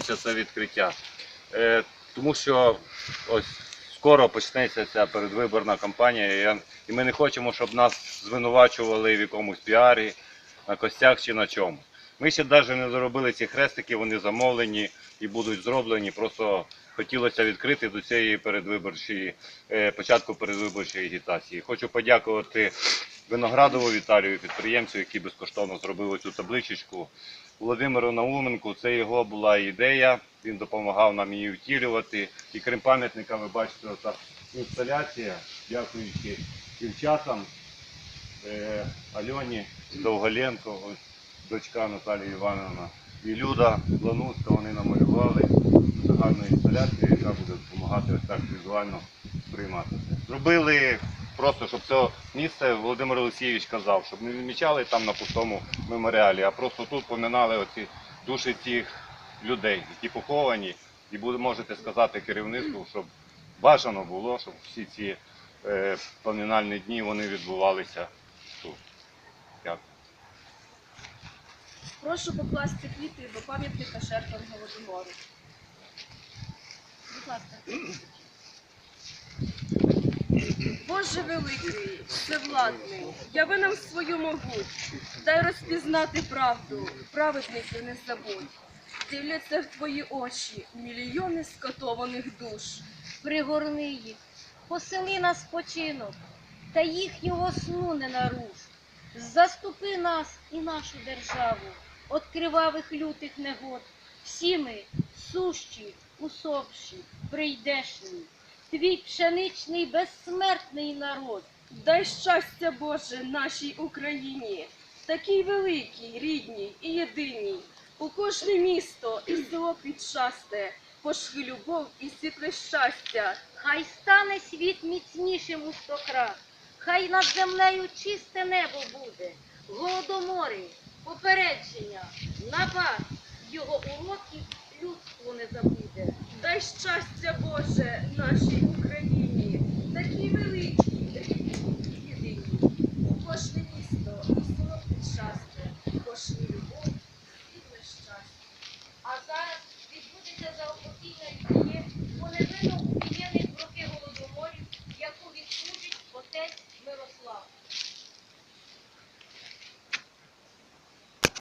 сталося це відкриття. Е, тому що ось скоро почнеться ця передвиборна кампанія, і ми не хочемо, щоб нас звинувачували в якомусь піарі, на костях чи на чому. Ми ще навіть не заробили ці хрестики, вони замовлені і будуть зроблені. Просто хотілося відкрити до цієї передвиборчої е, початку передвиборчої агітації. Хочу подякувати Виноградову Віталію, підприємцю, який безкоштовно зробив цю табличечку. Володимиру Науменку, це його була ідея. Він допомагав нам її втілювати. І крім пам'ятника, ви бачите, оця інсталяція, дякуючи дівчатам, е, Альоні Довголенко, дочка Наталія Івановна і Люда Лануска, вони намалювали гарну інсталяцію, яка буде допомагати ось так візуально сприймати. Зробили просто, щоб це місце Володимир Олексійович казав, щоб не відмічали там на пустому меморіалі, а просто тут поминали оці душі цих людей, які поховані, і можете сказати керівництву, щоб бажано було, щоб всі ці е, поминальні дні вони відбувалися тут. Дякую. Прошу покласти квіти до пам'ятника жертвам Голодомору. Будь ласка. Боже великий, всевладний, яви нам свою могуть, дай розпізнати правду, праведників не забудь. Дивляться в твої очі мільйони скатованих душ. пригорни їх, посели на спочинок, та їхнього сну не наруш. Заступи нас і нашу державу от кривавих лютих негод. Всі ми сущі, усопші, прийдешні, твій пшеничний безсмертний народ. Дай щастя Боже нашій Україні, такій великій, рідній і єдиній. У кожне місто і село підшасте, пошли любов і світле щастя. Хай стане світ міцнішим у сто крат, хай над землею чисте небо буде, голодомори, попередження, напад, його уроків людство не забуде. Дай щастя Боже нашій Україні, такі великі, єдині, у кожне місто і село щастя, кожну любов і щастя. А зараз відбудеться заопокійна діє поневину у п'яних роки голодоморів, яку відслужить отець Мирослав.